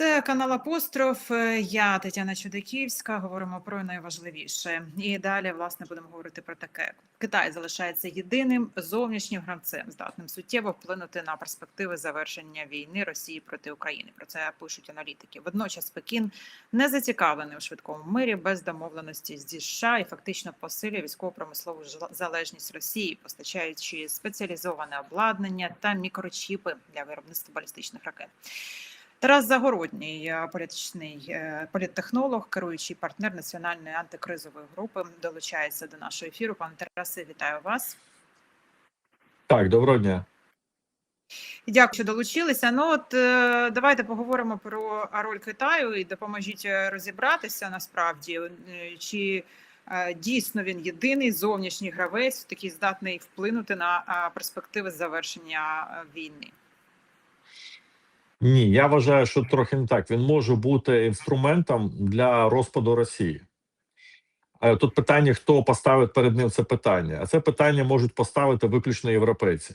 Це канал Апостроф. Я Тетяна Чудаківська. Говоримо про найважливіше. І далі, власне, будемо говорити про таке: Китай залишається єдиним зовнішнім гравцем, здатним суттєво вплинути на перспективи завершення війни Росії проти України. Про це пишуть аналітики. Водночас Пекін не зацікавлений у швидкому мирі без домовленості зі США і фактично посилює військово-промислову залежність Росії, постачаючи спеціалізоване обладнання та мікрочіпи для виробництва балістичних ракет. Тарас Загородній, е, політичний е, політтехнолог, керуючий партнер національної антикризової групи, долучається до нашого ефіру. Пане Тарасе, вітаю вас. Так, доброго дня. Дякую, що долучилися. Ну от е, давайте поговоримо про роль Китаю і допоможіть розібратися насправді, чи дійсно він єдиний зовнішній гравець, такий здатний вплинути на перспективи завершення війни. Ні, я вважаю, що трохи не так. Він може бути інструментом для розпаду Росії. Е, Тут питання, хто поставить перед ним це питання. А це питання можуть поставити виключно європейці.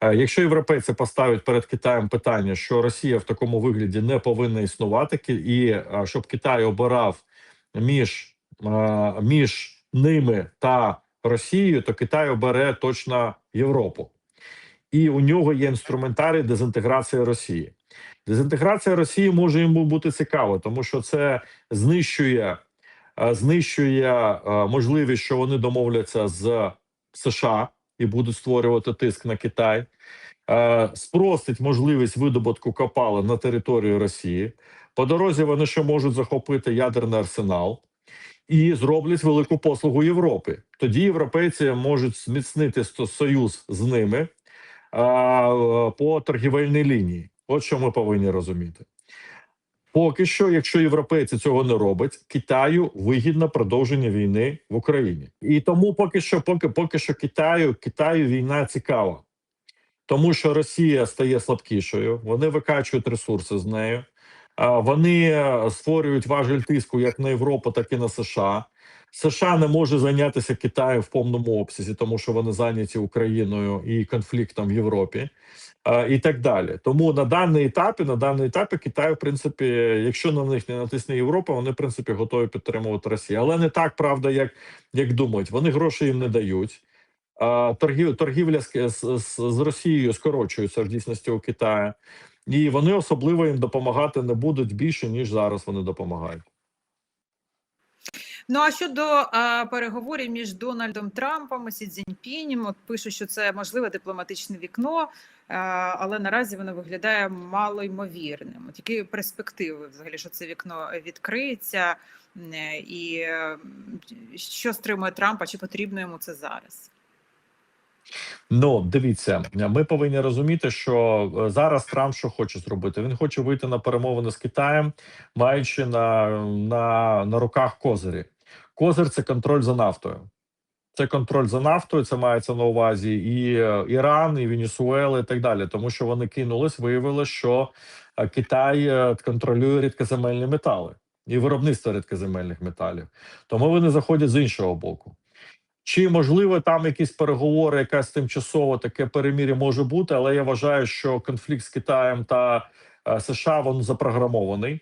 Е, Якщо європейці поставлять перед Китаєм питання, що Росія в такому вигляді не повинна існувати, і е, щоб Китай обирав між, між ними та Росією, то Китай обере точно Європу. І у нього є інструментарій дезінтеграції Росії. Дезінтеграція Росії може йому бути цікава, тому що це знищує, е, знищує е, можливість, що вони домовляться з США і будуть створювати тиск на Китай, е, спростить можливість видобутку копалин на територію Росії. По дорозі вони ще можуть захопити ядерний арсенал і зроблять велику послугу Європі. Тоді європейці можуть зміцнити союз з ними по торгівельній лінії. От що ми повинні розуміти. Поки що, якщо європейці цього не роблять, Китаю вигідно продовження війни в Україні. І тому поки що, поки, поки що Китаю, Китаю війна цікава, тому що Росія стає слабкішою, вони викачують ресурси з нею, вони е, створюють важель тиску як на Європу, так і на США. США не може зайнятися Китаєм в повному обсязі, тому що вони зайняті Україною і конфліктом в Європі, і так далі. Тому на даний етапі, на даний етапі Китай, в принципі, якщо на них не натисне Європа, вони в принципі готові підтримувати Росію. Але не так правда, як, як думають. Вони гроші їм не дають. Торгів, торгівля з, з з Росією скорочується в дійсності у Китаю, і вони особливо їм допомагати не будуть більше ніж зараз вони допомагають. Ну а щодо а, переговорів між Дональдом Трампом і Сі Цзіньпінем, от пишуть, що це можливе дипломатичне вікно, а, але наразі воно виглядає малоймовірним. От які перспективи взагалі, що це вікно відкриється, і е, що стримує Трампа? Чи потрібно йому це зараз? Ну, дивіться, ми повинні розуміти, що е, зараз Трамп що хоче зробити. Він хоче вийти на перемовини з Китаєм, маючи на, на, на руках козирі. Козир це контроль за нафтою. Це контроль за нафтою, це мається на увазі і е, Іран, і Венесуела, і так далі. Тому що вони кинулись, виявили, що е, Китай е, контролює рідкоземельні метали і виробництво рідкоземельних металів. Тому вони заходять з іншого боку. Чи можливо там якісь переговори, якась тимчасово таке перемір'я може бути, але я вважаю, що конфлікт з Китаєм та США він запрограмований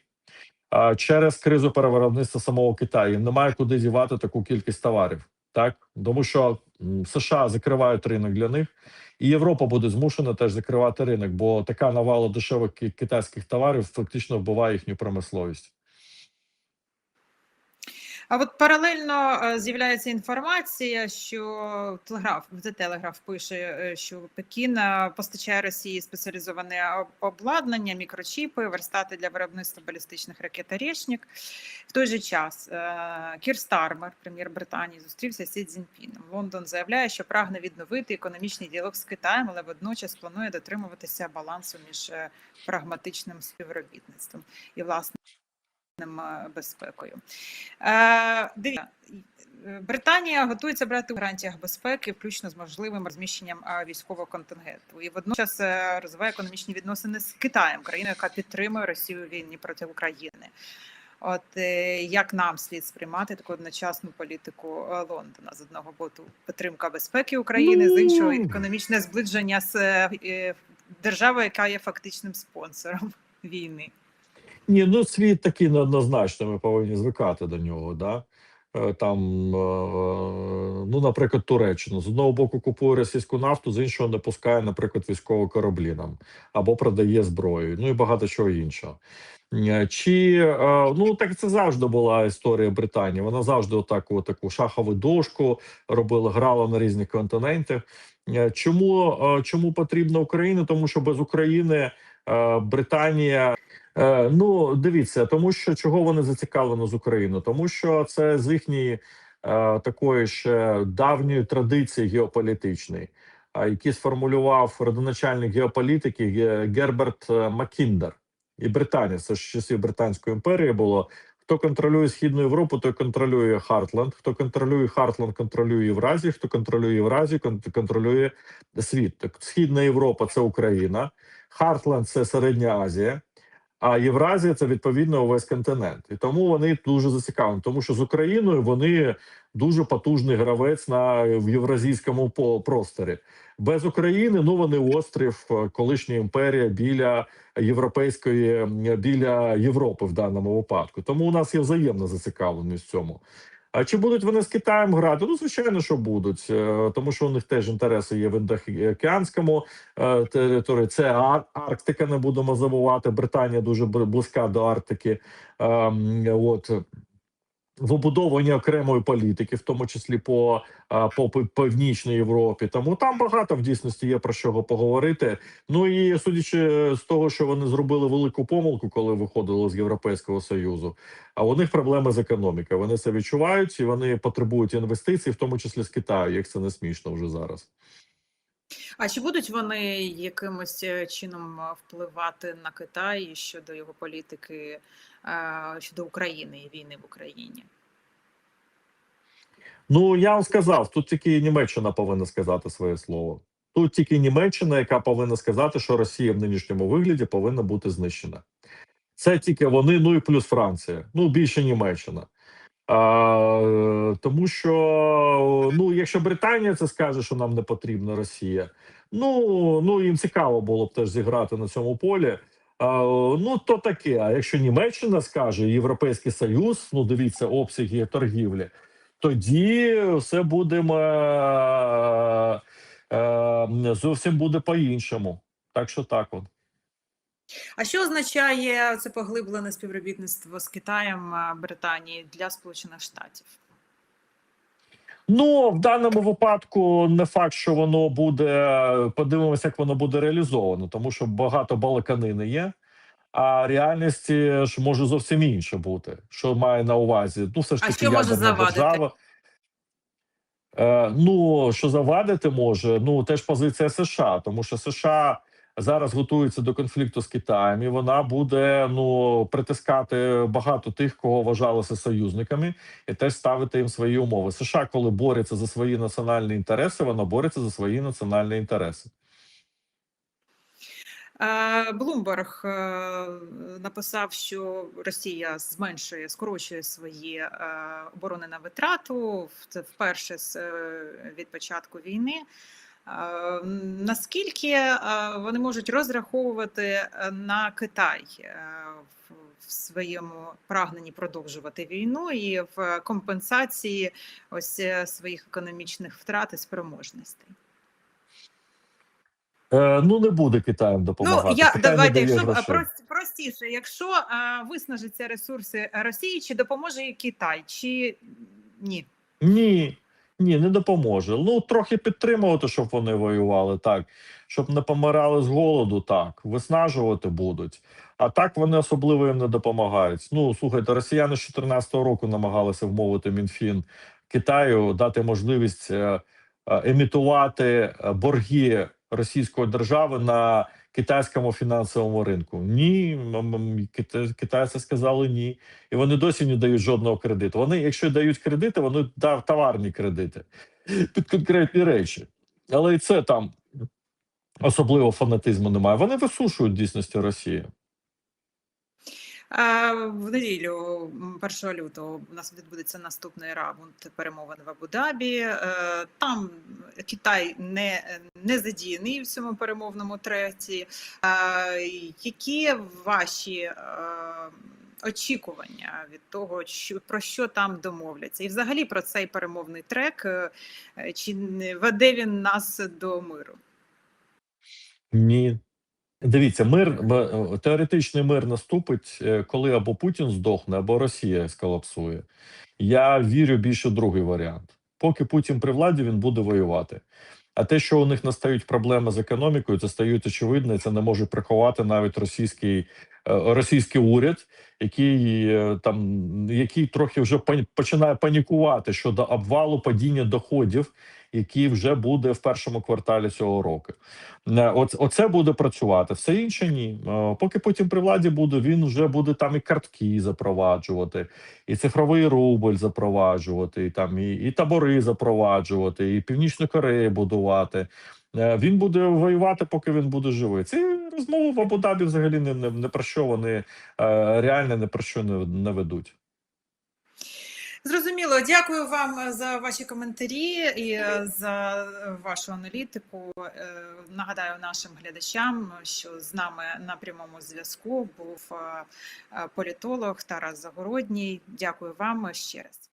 через кризу перевиробництва самого Китаю. Немає куди дівати таку кількість товарів, так тому що США закривають ринок для них, і Європа буде змушена теж закривати ринок, бо така навала дешевих китайських товарів фактично вбиває їхню промисловість. А от паралельно е, з'являється інформація, що телеграф The Telegraph пише, е, що Пекін е, постачає Росії спеціалізоване обладнання, мікрочіпи, верстати для виробництва балістичних ракет «Орешник». В той же час Кір Стармер, прем'єр Британії, зустрівся з Сі Цзіньпіном. Лондон заявляє, що прагне відновити економічний діалог з Китаєм, але водночас планує дотримуватися балансу між прагматичним співробітництвом і власне безпекою. Е, дивіться, е, Британія готується брати у гарантіях безпеки, включно з можливим розміщенням е, військового контингенту, і водночас е, розвиває економічні відносини з Китаєм, країною, яка підтримує Росію війні проти України. От як нам слід сприймати таку одночасну політику Лондона з одного боку підтримка безпеки України, з іншого Ну. економічне зближення з державою, яка є фактичним спонсором війни. Ні, ну світ такий неоднозначно, ми повинні звикати до нього. Да? Е, Там, е, ну, наприклад, Туреччина з одного боку купує російську нафту, з іншого не пускає, наприклад, військові кораблі нам або продає зброю, ну і багато чого іншого. Е, Чи е, ну так це завжди була історія Британії. Вона завжди отаку таку шахову дошку робила, грала на різних континентах. Е, Чому, е, чому потрібна Україна? Тому що без України е, Британія. Е, Ну, дивіться, тому що чого вони зацікавлені з Україною? Тому що це з їхньої е, такої ще давньої традиції геополітичної, які сформулював родоначальник геополітики Герберт е, Маккіндер. І Британія, це ж часів Британської імперії було. Хто контролює Східну Європу, той контролює Хартленд. Хто контролює Хартленд, контролює Євразію. Хто контролює Євразію, кон- контролює світ. Так, Східна Європа це Україна, Хартленд це Середня Азія. А Євразія це відповідно увесь континент, і тому вони дуже зацікавлені, тому що з Україною вони дуже потужний гравець на в євразійському просторі. Без України ну вони острів, е, колишня імперія біля європейської біля Європи в даному випадку. Тому у нас є взаємна зацікавленість в цьому. А чи будуть вони з Китаєм грати? Ну звичайно, що будуть, е, тому що у них теж інтереси є в індоокеанському е, території. Це Ар- Арктика, не будемо забувати. Британія дуже близька до Арктики. Ем, От в обудованні окремої політики, в тому числі по, по північній Європі. Тому там багато в дійсності є про що поговорити. Ну і судячи з того, що вони зробили велику помилку, коли виходили з Європейського союзу. А у них проблеми з економікою. Вони це відчувають і вони потребують інвестицій, в тому числі з Китаю, як це не смішно вже зараз. А чи будуть вони якимось е, чином е, впливати на Китай щодо його політики е, щодо України і війни в Україні? Ну я вам сказав, тут тільки Німеччина повинна сказати своє слово. Тут тільки Німеччина, яка повинна сказати, що Росія в нинішньому вигляді повинна бути знищена. Це тільки вони, ну і плюс Франція. Ну більше Німеччина. А, тому що ну, якщо Британія це скаже, що нам не потрібна Росія, ну ну їм цікаво було б теж зіграти на цьому полі. Ну то таке. А якщо Німеччина скаже, Європейський Союз, ну дивіться, обсяги торгівлі, тоді все будемо е, е, зовсім буде по-іншому. Так що так от. А що означає це поглиблене співробітництво з Китаєм е, Британії для Сполучених Штатів? Ну в даному випадку не факт, що воно буде. Подивимося, як воно буде реалізовано, тому що багато балаканини є. А реальності ж може зовсім інше бути. Що має на увазі? Ну, все ж А таки що може завадити? держава. Е, ну що завадити може? Ну теж позиція США, тому що США зараз готується до конфлікту з Китаєм, і вона буде ну притискати багато тих, кого вважалося союзниками, і теж ставити їм свої умови. США, коли бореться за свої національні інтереси, вона бореться за свої національні інтереси. Блумберг е, написав, що Росія зменшує, скорочує свої е, оборони на витрату. Це вперше е, від початку війни. Е, Наскільки е, вони можуть розраховувати е, на Китай в- своєму прагненні продовжувати війну і в компенсації ось своїх економічних втрат і спроможностей? Ну не буде Китаєм допомагати. Ну, я Китай давайте, якщо прост, простіше, якщо а, виснажаться ресурси Росії, чи допоможе і Китай, чи ні? Ні, ні, не допоможе. Ну трохи підтримувати, щоб вони воювали, так щоб не помирали з голоду, так виснажувати будуть. А так вони особливо їм не допомагають. Ну слухайте, росіяни з 2014 року намагалися вмовити Мінфін Китаю дати можливість е, е, емітувати е, борги російської держави на китайському фінансовому ринку. Ні, китайці сказали ні і вони досі не дають жодного кредиту. Вони, якщо дають кредити, вони дають товарні кредити під конкретні речі. Але і це там особливо фанатизму немає. Вони висушують дійсності Росію. В неділю, м, 1 лютого, у нас відбудеться наступний раунд перемовин в Абу-Дабі. Е, Там Китай не, не задіяний в цьому перемовному треці. Е, Які ваші е, очікування від того, що про що там домовляться, і взагалі про цей перемовний трек, чи не веде він нас до миру? Ні. Дивіться, мир теоретичний мир наступить, е, коли або Путін здохне, або Росія сколапсує. Я вірю більше другий варіант. Поки Путін при владі, він буде воювати. А те, що у них настають проблеми з економікою, це стають очевидно, це не може приховати навіть російський, е, російський уряд, який е, там який трохи вже починає панікувати щодо обвалу падіння доходів, який вже буде в першому кварталі цього року. Е, Оце, буде працювати. Все інше ні. Е, Поки Путін при владі буде, він вже буде там і картки запроваджувати, і цифровий рубль запроваджувати, і там і, і табори запроваджувати, і Північну Корею будувати. Е, Він буде воювати, поки він буде живий. Ці розмови в Абу-Дабі взагалі не, не, не про що вони е, реально не про що не, не ведуть. Зрозуміло, дякую вам за ваші коментарі і е, за вашу аналітику. Е, Нагадаю нашим глядачам, що з нами на прямому зв'язку був е, е, політолог Тарас Загородній. Дякую вам ще раз.